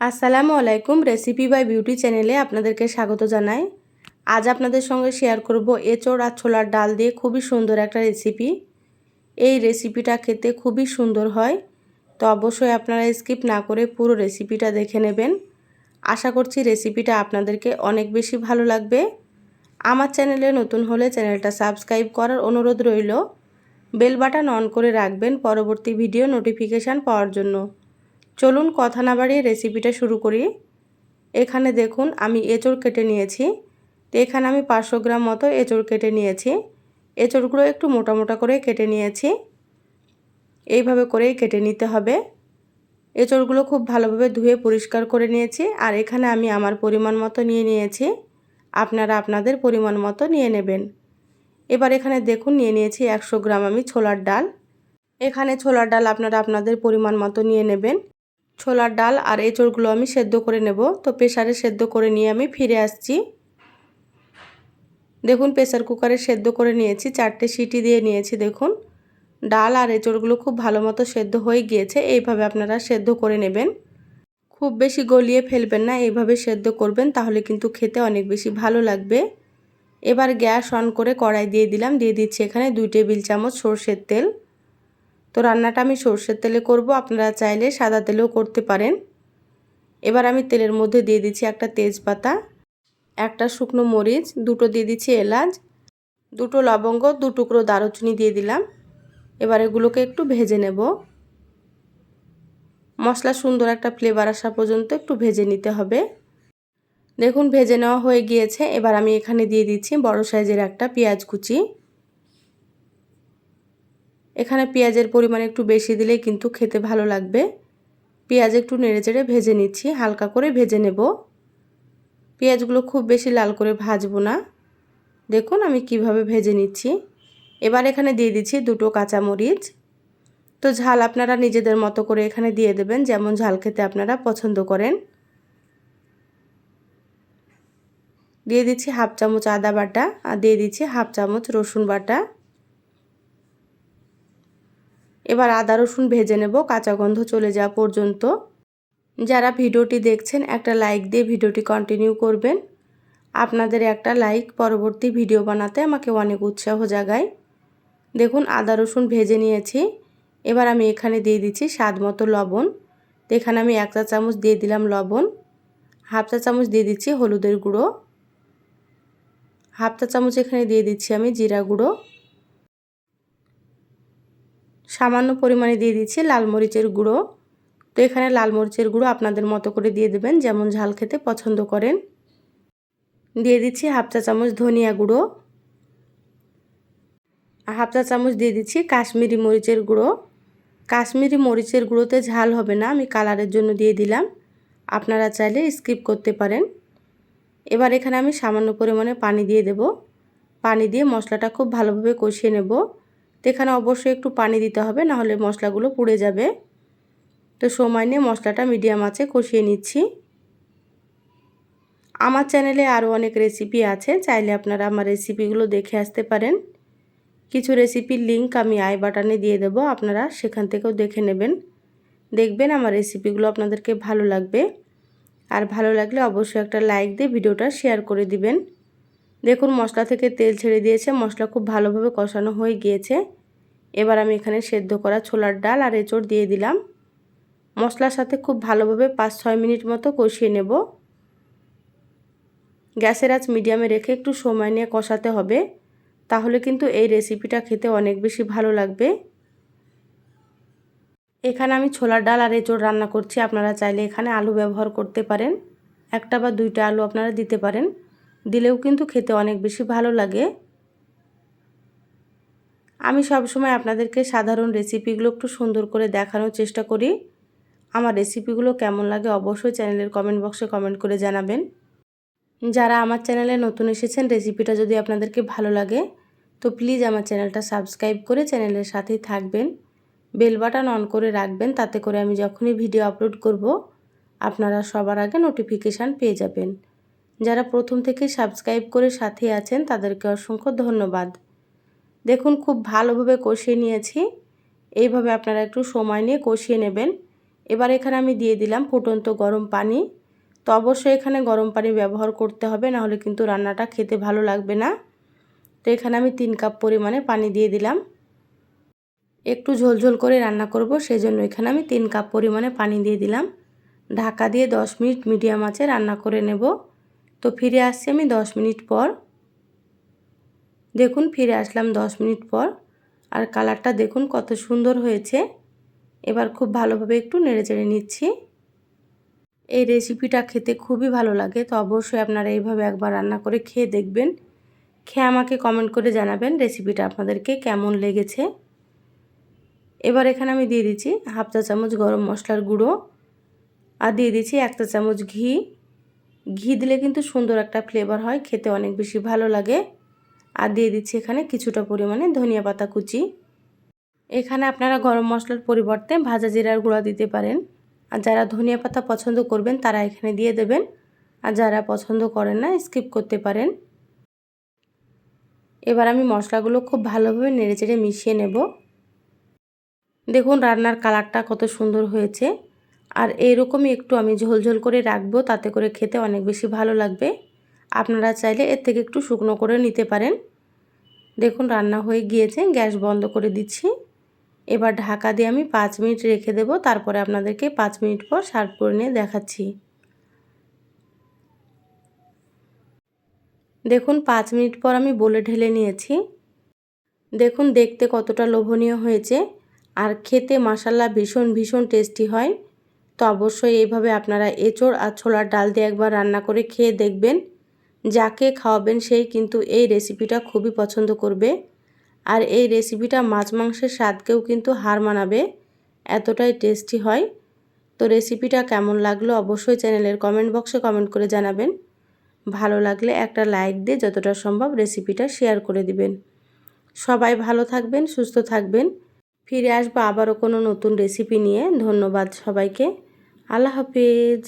আসসালামু আলাইকুম recipe by beauty চ্যানেলে আপনাদেরকে স্বাগত জানাই। আজ আপনাদের সঙ্গে শেয়ার করব এঁচড় আর ছোলার ডাল দিয়ে খুবই সুন্দর একটা রেসিপি এই রেসিপিটা খেতে খুবই সুন্দর হয়, তো অবশ্যই আপনারা স্কিপ না করে পুরো রেসিপিটা দেখে নেবেন। আশা করছি রেসিপিটা আপনাদেরকে অনেক বেশি ভালো লাগবে। আমার চ্যানেলে নতুন হলে চ্যানেলটা সাবস্ক্রাইব করার অনুরোধ রইল। বেল বাটন অন করে রাখবেন পরবর্তী ভিডিও নোটিফিকেশান পাওয়ার জন্য। চলুন কথা না বাড়িয়ে রেসিপিটা শুরু করি। এখানে দেখুন, আমি এঁচড় কেটে নিয়েছি। তো এখানে আমি পাঁচশো গ্রাম মতো এঁচড় কেটে নিয়েছি। এঁচড়গুলো একটু মোটা মোটা করে কেটে নিয়েছি। এইভাবে করেই কেটে নিতে হবে। এঁচড়গুলো খুব ভালোভাবে ধুয়ে পরিষ্কার করে নিয়েছি আর এখানে আমি আমার পরিমাণ মতো নিয়ে নিয়েছি। আপনারা আপনাদের পরিমাণ মতো নিয়ে নেবেন। এবার এখানে দেখুন, নিয়ে নিয়েছি একশো গ্রাম আমি ছোলার ডাল। এখানে ছোলার ডাল আপনারা আপনাদের পরিমাণ মতো নিয়ে নেবেন। ছোলার ডাল আর এঁচড়গুলো আমি সেদ্ধ করে নেব। তো প্রেশারে সেদ্ধ করে নিয়ে আমি ফিরে আসছি। দেখুন, প্রেসার কুকারে সেদ্ধ করে নিয়েছি, চারটে সিটি দিয়ে নিয়েছি, দেখুন। ডাল আর এঁচড়গুলো খুব ভালো মতো সেদ্ধ হয়ে গিয়েছে, এইভাবে আপনারা সেদ্ধ করে নেবেন। খুব বেশি গলিয়ে ফেলবেন না, এইভাবে সেদ্ধ করবেন, তাহলে কিন্তু খেতে অনেক বেশি ভালো লাগবে। এবার গ্যাস অন করে কড়াই দিয়ে দিলাম, দিয়ে দিচ্ছি এখানে দুই টেবিল চামচ সর্ষের তেল। তো রান্নাটা আমি সর্ষের তেলে করব। আপনারা চাইলে সাদা তেলেও করতে পারেন। এবার আমি তেলের মধ্যে দিয়ে দিচ্ছি একটা তেজপাতা, একটা শুকনো মরিচ, দুটো দিয়ে দিচ্ছি এলাচ, দুটো লবঙ্গ, দু টুকরো দারুচিনি দিয়ে দিলাম। এবার এগুলোকে একটু ভেজে নেব। মশলা সুন্দর একটা ফ্লেভার আসা পর্যন্ত একটু ভেজে নিতে হবে। দেখুন, ভেজে নেওয়া হয়ে গিয়েছে। এবার আমি এখানে দিয়ে দিচ্ছি বড় সাইজের একটা পেঁয়াজ কুচি। এখানে পেঁয়াজের পরিমাণ একটু বেশি দিলেই কিন্তু খেতে ভালো লাগবে। পেঁয়াজ একটু নেড়ে চেড়ে ভেজে নিচ্ছি, হালকা করে ভেজে নেব। পেঁয়াজগুলো খুব বেশি লাল করে ভাজবো না। দেখুন আমি কীভাবে ভেজে নিচ্ছি। এবার এখানে দিয়ে দিচ্ছি দুটো কাঁচামরিচ। তো ঝাল আপনারা নিজেদের মতো করে এখানে দিয়ে দেবেন, যেমন ঝাল খেতে আপনারা পছন্দ করেন। দিয়ে দিচ্ছি হাফ চামচ আদা বাটা আর দিয়ে দিচ্ছি হাফ চামচ রসুন বাটা। এবার আদা রসুন ভেজে নেব, কাঁচা গন্ধ চলে যাওয়া পর্যন্ত। যারা ভিডিওটি দেখছেন, একটা লাইক দিয়ে ভিডিওটি কন্টিনিউ করবেন। আপনাদের একটা লাইক পরবর্তী ভিডিও বানাতে আমাকে অনেক উৎসাহ জাগায়। দেখুন, আদা রসুন ভেজে নিয়েছি। এবার আমি এখানে দিয়ে দিচ্ছি স্বাদ মতো লবণ। এখানে আমি এক চা চামচ দিয়ে দিলাম লবণ। হাফ চা চামচ দিয়ে দিচ্ছি হলুদের গুঁড়ো। হাফ চা চামচ এখানে দিয়ে দিচ্ছি আমি জিরা গুঁড়ো। সামান্য পরিমাণে দিয়ে দিচ্ছি লাল মরিচের গুঁড়ো। তো এখানে লাল মরিচের গুঁড়ো আপনাদের মতো করে দিয়ে দেবেন, যেমন ঝাল খেতে পছন্দ করেন। দিয়ে দিচ্ছি হাফ চা চামচ ধনিয়া গুঁড়ো। হাফ চা চামচ দিয়ে দিচ্ছি কাশ্মীরি মরিচের গুঁড়ো। কাশ্মীরি মরিচের গুঁড়োতে ঝাল হবে না, আমি কালারের জন্য দিয়ে দিলাম। আপনারা চাইলে স্কিপ করতে পারেন। এবার এখানে আমি সামান্য পরিমাণে পানি দিয়ে দেব। পানি দিয়ে মশলাটা খুব ভালোভাবে কষিয়ে নেব। তো এখানে অবশ্যই একটু পানি দিতে হবে, নাহলে মশলাগুলো পুড়ে যাবে। তো সময় নিয়ে মশলাটা মিডিয়াম আছে কষিয়ে নিচ্ছি। আমার চ্যানেলে আরও অনেক রেসিপি আছে, চাইলে আপনারা আমার রেসিপিগুলো দেখে আসতে পারেন। কিছু রেসিপির লিঙ্ক আমি আই বাটনে দিয়ে দেব, আপনারা সেখান থেকেও দেখে নেবেন। দেখবেন আমার রেসিপিগুলো আপনাদেরকে ভালো লাগবে। আর ভালো লাগলে অবশ্যই একটা লাইক দিয়ে ভিডিওটা শেয়ার করে দিবেন। দেখুন, মশলা থেকে তেল ছেড়ে দিয়েছে। মশলা খুব ভালোভাবে কষানো হয়ে গিয়েছে। এবার আমি এখানে সেদ্ধ করা ছোলার ডাল আর এঁচড় দিয়ে দিলাম। মশলার সাথে খুব ভালোভাবে পাঁচ ছয় মিনিট মতো কষিয়ে নেব। গ্যাসের আঁচ মিডিয়ামে রেখে একটু সময় নিয়ে কষাতে হবে। তাহলে কিন্তু এই রেসিপিটা খেতে অনেক বেশি ভালো লাগবে। এখানে আমি ছোলার ডাল আর এঁচড় রান্না করছি। আপনারা চাইলে এখানে আলু ব্যবহার করতে পারেন। একটা বা দুইটা আলু আপনারা দিতে পারেন। দিলেও কিন্তু খেতে অনেক বেশি ভালো লাগে। আমি সবসময় আপনাদেরকে সাধারণ রেসিপিগুলো একটু সুন্দর করে দেখানোর চেষ্টা করি। আমার রেসিপিগুলো কেমন লাগে অবশ্যই চ্যানেলের কমেন্ট বক্সে কমেন্ট করে জানাবেন। যারা আমার চ্যানেলে নতুন এসেছেন, রেসিপিটা যদি আপনাদেরকে ভালো লাগে, তো প্লিজ আমার চ্যানেলটা সাবস্ক্রাইব করে চ্যানেলের সাথেই থাকবেন। বেল বাটন অন করে রাখবেন, তাতে করে আমি যখনই ভিডিও আপলোড করব, আপনারা সবার আগে নোটিফিকেশান পেয়ে যাবেন। যারা প্রথম থেকে সাবস্ক্রাইব করে সাথে আছেন, তাদেরকে অসংখ্য ধন্যবাদ। দেখুন, খুব ভালোভাবে কষিয়ে নিয়েছি। এইভাবে আপনারা একটু সময় নিয়ে কষিয়ে নেবেন। এবার এখানে আমি দিয়ে দিলাম ফুটন্ত গরম পানি। তো অবশ্যই এখানে গরম পানি ব্যবহার করতে হবে, নাহলে কিন্তু রান্নাটা খেতে ভালো লাগবে না। তো এখানে আমি তিন কাপ পরিমাণে পানি দিয়ে দিলাম। একটু ঝোলঝোল করে রান্না করব সেই জন্য এখানে আমি তিন কাপ পরিমাণে পানি দিয়ে দিলাম। ঢাকা দিয়ে 10 মিনিট মিডিয়াম আঁচে রান্না করে নেব। তো ফিরে আসছি আমি 10 মিনিট পর। দেখুন, ফিরে আসলাম 10 মিনিট পর। আর কালারটা দেখুন কত সুন্দর হয়েছে। এবার খুব ভালোভাবে একটু নেড়ে চেড়ে নিচ্ছি। এই রেসিপিটা খেতে খুবই ভালো লাগে, তো অবশ্যই আপনারা এইভাবে একবার রান্না করে খেয়ে দেখবেন। খেয়ে আমাকে কমেন্ট করে জানাবেন রেসিপিটা আপনাদেরকে কেমন লেগেছে। এবার এখানে আমি দিয়ে দিচ্ছি হাফ চা চামচ গরম মশলার গুঁড়ো। আর দিয়ে দিচ্ছি এক চা চামচ ঘি। ঘি দিলে কিন্তু সুন্দর একটা ফ্লেভার হয়, খেতে অনেক বেশি ভালো লাগে। আর দিয়ে দিচ্ছি এখানে কিছুটা পরিমাণে ধনিয়া পাতা কুচি। এখানে আপনারা গরম মশলার পরিবর্তে ভাজা জিরার গুঁড়া দিতে পারেন। আর যারা ধনিয়া পাতা পছন্দ করবেন, তারা এখানে দিয়ে দেবেন। আর যারা পছন্দ করেন না স্কিপ করতে পারেন। এবার আমি মশলাগুলো খুব ভালোভাবে নেড়েচেড়ে মিশিয়ে নেব। দেখুন, রান্নার কালারটা কত সুন্দর হয়েছে। আর এইরকমই একটু আমি ঝোলঝোল করে রাখব, তাতে করে খেতে অনেক বেশি ভালো লাগবে। আপনারা চাইলে এর থেকে একটু শুকনো করে নিতে পারেন। দেখুন, রান্না হয়ে গিয়েছে, গ্যাস বন্ধ করে দিচ্ছি। এবার ঢাকা দিয়ে আমি পাঁচ মিনিট রেখে দেব, তারপরে আপনাদেরকে পাঁচ মিনিট পর সার্ভ করে নিয়ে দেখাচ্ছি। দেখুন, পাঁচ মিনিট পর আমি বলে ঢেলে নিয়েছি। দেখুন, দেখতে কতটা লোভনীয় হয়েছে। আর খেতে মশালা ভীষণ ভীষণ টেস্টি হয়। তো অবশ্যই এইভাবে আপনারা এঁচোড় আর ছোলার ডাল দিয়ে একবার রান্না করে খেয়ে দেখবেন। যাকে খাওয়াবেন সেই কিন্তু এই রেসিপিটা খুবই পছন্দ করবে। আর এই রেসিপিটা মাছ মাংসের স্বাদকেও কিন্তু হার মানাবে, এতটাই টেস্টি হয়। তো রেসিপিটা কেমন লাগল অবশ্যই চ্যানেলের কমেন্ট বক্সে কমেন্ট করে জানাবেন। ভালো লাগলে একটা লাইক দিয়ে যতটা সম্ভব রেসিপিটা শেয়ার করে দিবেন। সবাই ভালো থাকবেন, সুস্থ থাকবেন। ফিরে আসব আবারও কোনো নতুন রেসিপি নিয়ে। ধন্যবাদ সবাইকে। আল্লাহ হাফিজ।